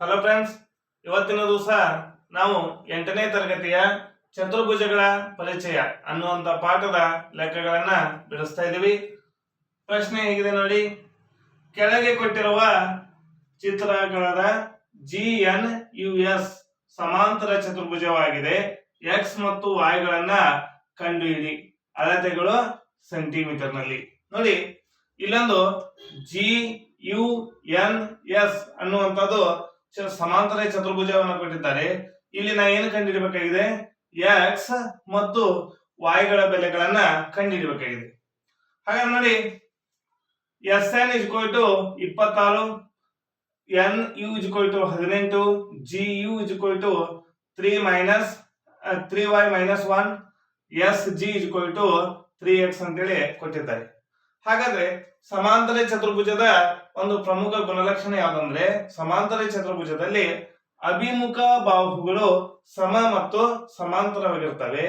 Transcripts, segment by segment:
Hello friends ಇವತ್ತಿನ ದಿವಸ ನಾವು ಎಂಟನೇ ತರಗತಿಯ ಚತುರ್ಭುಜಗಳ ಪರಿಚಯ ಅನ್ನುವಂತ ಪಾಠದ ಲೆಕ್ಕಗಳನ್ನ ಬಿಡಿಸ್ತಾ ಇದ್ದೀವಿ. ಪ್ರಶ್ನೆ ಹೇಗಿದೆ ನೋಡಿ. ಕೆಳಗೆ ಕೊಟ್ಟಿರುವ ಚಿತ್ರಗಳದ ಜಿ ಎನ್ ಯು ಎಸ್ ಸಮಾಂತರ ಚತುರ್ಭುಜವಾಗಿದೆ. ಎಕ್ಸ್ ಮತ್ತು ವಾಯ್ಗಳನ್ನ ಗಳನ್ನ ಕಂಡುಹಿಡಿ. ಅಳತೆಗಳು ಸೆಂಟಿಮೀಟರ್ನಲ್ಲಿ ನೋಡಿ, ಇಲ್ಲೊಂದು ಜಿ ಯು ಎನ್ ಎಸ್ ಅನ್ನುವಂಥದ್ದು ಸಮಾಂತರ ಚತುರ್ಭುಜವನ್ನು ಕೊಟ್ಟಿದ್ದಾರೆ. ಇಲ್ಲಿ ನಾ ಏನು ಕಂಡುಹಿಡಬೇಕಾಗಿದೆ ಎಕ್ಸ್ ಮತ್ತು ವಾಯ್ಗಳ ಗಳ ಬೆಲೆಗಳನ್ನ ಕಂಡುಹಿಡಬೇಕಾಗಿದೆ ಹಾಗಾದ್ರೆ ನೋಡಿ ಎಸ್ ಎನ್ ಇಸ್ ಟು ಇಪ್ಪತ್ತಾರು ಎನ್ ಯು ಇಸ್ ಟು ಹದಿನೆಂಟು G U is to three minus three Y minus one S G is to three X ಅಂತೇಳಿ ಕೊಟ್ಟಿದ್ದಾರೆ. ಹಾಗಾದ್ರೆ ಸಮಾಂತರ ಚತುರ್ಭುಜದ ಒಂದು ಪ್ರಮುಖ ಗುಣಲಕ್ಷಣ ಯಾವ್ದಂದ್ರೆ ಸಮಾಂತರ ಚತುರ್ಭುಜದಲ್ಲಿ ಅಭಿಮುಖ ಬಾಹುಗಳು ಸಮ ಮತ್ತು ಸಮಾಂತರವಾಗಿರ್ತವೆ.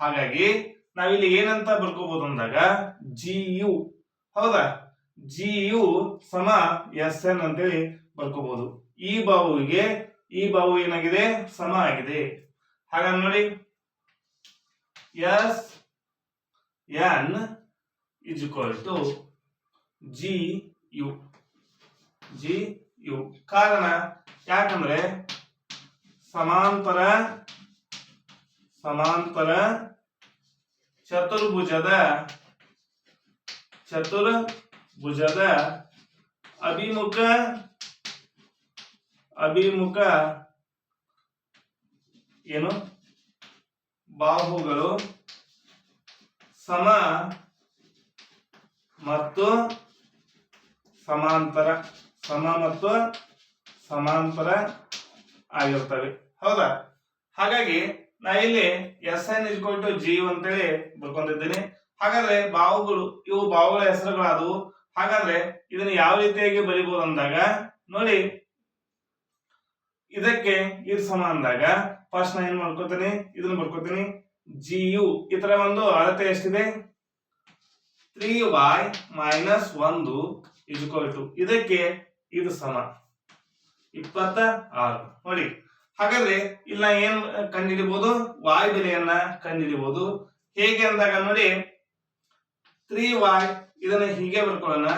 ಹಾಗಾಗಿ ನಾವಿಲ್ಲಿ ಏನಂತ ಬರ್ಕೋಬಹುದು ಅಂದಾಗ ಜಿ ಯು ಹೌದಾ? ಜಿ ಯು ಸಮ ಎಸ್ ಎನ್ ಅಂತೇಳಿ ಬರ್ಕೋಬಹುದು ಈ ಬಾಹುವಿಗೆ, ಈ ಬಾಹು ಏನಾಗಿದೆ? ಸಮ ಆಗಿದೆ. ಹಾಗಾಗಿ ನೋಡಿ. S N is equal to G U G U ಕಾರಣ ಯಾಕಂದ್ರೆ ಸಮಾಂತರ ಸಮಾಂತರ ಚತುರ್ಭುಜದ ಚತುರ್ಭುಜದ ಅಭಿಮುಖ ಅಭಿಮುಖ ಏನು? ಬಾಹುಗಳು ಸಮ ಮತ್ತು ಸಮಾಂತರ, ಸಮ ಮತ್ತು ಸಮಾಂತರ ಆಗಿರ್ತವೆ. ಹೌದಾ? ಹಾಗಾಗಿ ನಾ ಇಲ್ಲಿ S N is equal to G ಅಂತೇಳಿ ಬರ್ಕೊಂಡಿದ್ದೀನಿ. ಹಾಗಾದ್ರೆ ಬಾವುಗಳು, ಇವು ಬಾವುಗಳ ಹೆಸರುಗಳಾದವು. ಹಾಗಾದ್ರೆ ಇದನ್ನ ಯಾವ ರೀತಿಯಾಗಿ ಬರಿಬಹುದು ಅಂದಾಗ, ನೋಡಿ, ಇದಕ್ಕೆ ಇದು ಸಮ ಅಂದಾಗ ಫಸ್ಟ್ ನಾ ಏನ್ ಮಾಡ್ಕೋತೀನಿ? ಇದನ್ನ ಬರ್ಕೋತೀನಿ. ಜಿ ಯು ಈ ತರ ಒಂದು ಅಳತೆ ಎಷ್ಟಿದೆ? ತ್ರೀ ವೈ ಮೈನಸ್ ಒಂದು ಇಸ್ಕೊಲ್ ಟು ಇದಕ್ಕೆ ಇದು ಸಮ. ಇಪ್ಪತ್ತ ಆರು. ನೋಡಿ, ಹಾಗಾದ್ರೆ ಇಲ್ಲ ಏನು ಕಂಡಿಡಿಬಹುದು ವಾಯ್ ಬೆಲೆಯನ್ನ ಕಂಡಿಡಿಬಹುದು ಹೇಗೆ ಅಂದಾಗ ನೋಡಿ ತ್ರೀ ವಾಯ್ ಇದನ್ನ ಹೀಗೆ ಬರ್ಕೊಳ್ಳೋಣ.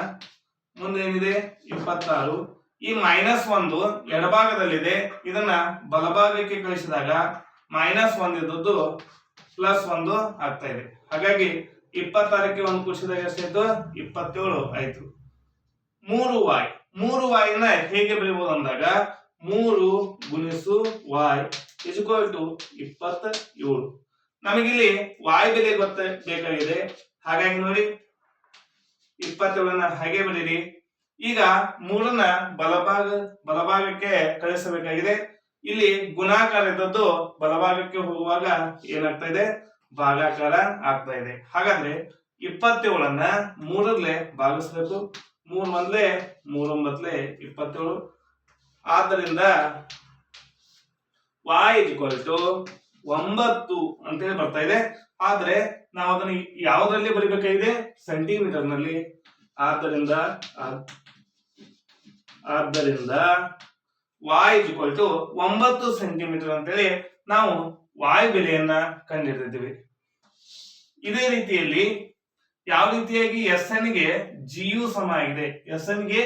ಮುಂದೆ ಏನಿದೆ? ಇಪ್ಪತ್ತಾರು. ಈ ಮೈನಸ್ ಒಂದು ಎಡಭಾಗದಲ್ಲಿದೆ. ಇದನ್ನ ಬಲಭಾಗಕ್ಕೆ ಕಳಿಸಿದಾಗ ಮೈನಸ್ ಒಂದ್ ಇದ್ದದ್ದು ಪ್ಲಸ್ ಒಂದು ಆಗ್ತಾ ಇದೆ. ಹಾಗಾಗಿ ಇಪ್ಪತ್ತಾರಕ್ಕೆ ಒಂದು ಕುಸಿದಾಗ ಎಷ್ಟಾಯ್ತು ಇಪ್ಪತ್ತೇಳು ಆಯ್ತು. ಮೂರು ವಾಯ್. ಮೂರು ವಾಯಿನ ಹೇಗೆ ಬರೀಬಹುದು ಅಂದಾಗ ಮೂರು ಗುಣಿಸು ವಾಯ್ ಇಸ್ಕೋಲ್ ಟು ಇಪ್ಪತ್ತ ಏಳು ನಮಗಿಲ್ಲಿ ವಾಯ್ ಬೆಲೆ ಗೊತ್ತ ಬೇಕಾಗಿದೆ. ಹಾಗಾಗಿ ನೋಡಿ, ಇಪ್ಪತ್ತೇಳನ್ನ ಹಾಗೆ ಬರೀರಿ ಈಗ ಮೂರನ್ನ ಬಲಭಾಗ, ಬಲಭಾಗಕ್ಕೆ ಕಳಿಸಬೇಕಾಗಿದೆ. ಇಲ್ಲಿ ಗುಣಾಕಾರ ಇದ್ದದ್ದು ಬಲಭಾಗಕ್ಕೆ ಹೋಗುವಾಗ ಏನಾಗ್ತಾ ಇದೆ? ಭಾಗಾಕಾರ ಆಗ್ತಾ ಇದೆ. ಹಾಗಾದ್ರೆ ಇಪ್ಪತ್ತೇಳನ್ನ ಮೂರಲ್ಲೇ ಭಾಗಿಸ್ಬೇಕು. ಮೂರ್ ಮೊದ್ಲೆ ಮೂರೊಂಬತ್ಲೆ ಇಪ್ಪತ್ತೇಳು. ಆದ್ದರಿಂದ ವಾಯ್ ಇಕ್ವಲ್ ಒಂಬತ್ತು ಅಂತೇಳಿ ಬರ್ತಾ ಇದೆ. ಆದ್ರೆ ನಾವು ಅದನ್ನ ಯಾವ್ದ್ರಲ್ಲಿ ಬರಿಬೇಕಾಗಿದೆ? ಸೆಂಟಿಮೀಟರ್ನಲ್ಲಿ. ಆದ್ದರಿಂದ ಆದ್ದರಿಂದ ವಾಯ್ ಇಕ್ವಲ್ ಟು ಒಂಬತ್ತು ಸೆಂಟಿಮೀಟರ್ ಅಂತೇಳಿ ನಾವು ವಾಯ್ ಬೆಲೆಯನ್ನ ಕಂಡುಹಿಡಿದಿದ್ದೀವಿ ಇದೇ ರೀತಿಯಲ್ಲಿ ಯಾವ ರೀತಿಯಾಗಿ ಎಸ್ ಎನ್ಗೆ ಜಿಯು ಸಮ ಆಗಿದೆ. ಎಸ್ ಎನ್ಗೆ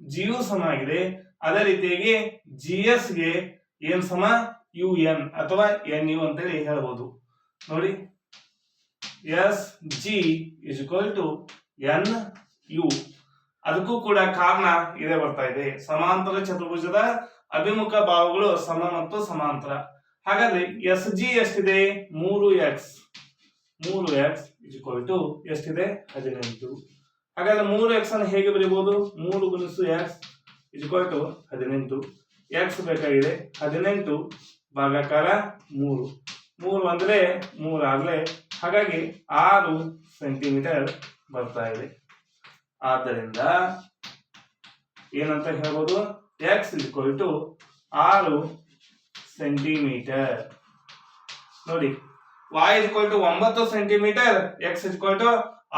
ಜಿಯು ಸಮ ಆಗಿದೆ. ಅದೇ ರೀತಿಯಾಗಿ ಜಿ ಎಸ್ಗೆ ಏನ್ ಸಮ? ಯು ಎನ್ ಅಥವಾ ಎನ್ ಯು ಅಂತೇಳಿ ಹೇಳ್ಬೋದು. ನೋಡಿ. S, G is equal to N, U. ಅದಕ್ಕೂ ಕೂಡ ಕಾರಣ ಇದೇ ಬರ್ತಾ ಇದೆ. ಸಮಾಂತರ ಚತುರ್ಭುಜದ ಅಭಿಮುಖ ಭಾವಗಳು ಸಮ ಮತ್ತು ಸಮಾಂತರ. ಹಾಗಾದ್ರೆ ಎಸ್ ಜಿ ಎಷ್ಟಿದೆ? ಮೂರು ಎಕ್ಸ್ ಮೂರು ಎಕ್ಸ್ ಇಸ್ ಇಕ್ವಲ್ ಟು ಎಷ್ಟಿದೆ? ಹದಿನೆಂಟು. ಹಾಗಾದ್ರೆ ಮೂರು ಎಕ್ಸ್ ಅನ್ನು ಹೇಗೆ ಬರೀಬಹುದು? ಮೂರು ಗುಣಿಸು ಎಕ್ಸ್ ಇಸ್ ಇಕ್ವಲ್ ಟು ಹದಿನೆಂಟು. ಎಕ್ಸ್ ಬೇಕಾಗಿದೆ ಹದಿನೆಂಟು ಭಾಗಾಕಾರ ಮೂರು. ಮೂರು ಅಂದ್ರೆ ಮೂರು ಆಗ್ಲೇ ಹಾಗಾಗಿ ಆರು ಸೆಂಟಿಮೀಟರ್ ಬರ್ತಾ ಇದೆ. ಆದ್ದರಿಂದ ಏನಂತ ಹೇಳ್ಬೋದು? ಎಕ್ಸ್ ಇಸ್ ಇಕ್ವಲ್ ಟು ಆರು ಸೆಂಟಿಮೀಟರ್ ನೋಡಿ, y ಇಸ್ ಟು ಒಂಬತ್ತು ಸೆಂಟಿಮೀಟರ್ ಎಕ್ಸ್ ಇಸ್ ಟು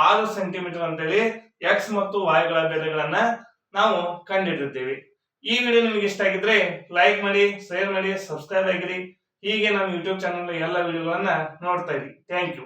ಆರು ಸೆಂಟಿಮೀಟರ್ ಅಂತೇಳಿ ಎಕ್ಸ್ ಮತ್ತು y ಗಳ ಬೆಲೆಗಳನ್ನ ನಾವು ಕಂಡಿಟ್ಟಿರ್ತೀವಿ. ಈ ವಿಡಿಯೋ ನಿಮಗೆ ಇಷ್ಟ ಆಗಿದ್ರೆ ಲೈಕ್ ಮಾಡಿ ಶೇರ್ ಮಾಡಿ ಸಬ್ಸ್ಕ್ರೈಬ್ ಆಗಿರಿ. ಹೀಗೆ ನಮ್ಮ ಯೂಟ್ಯೂಬ್ ಚಾನಲ್ ಎಲ್ಲ ವಿಡಿಯೋಗಳನ್ನ ನೋಡ್ತಾ ಇರಿ. Thank you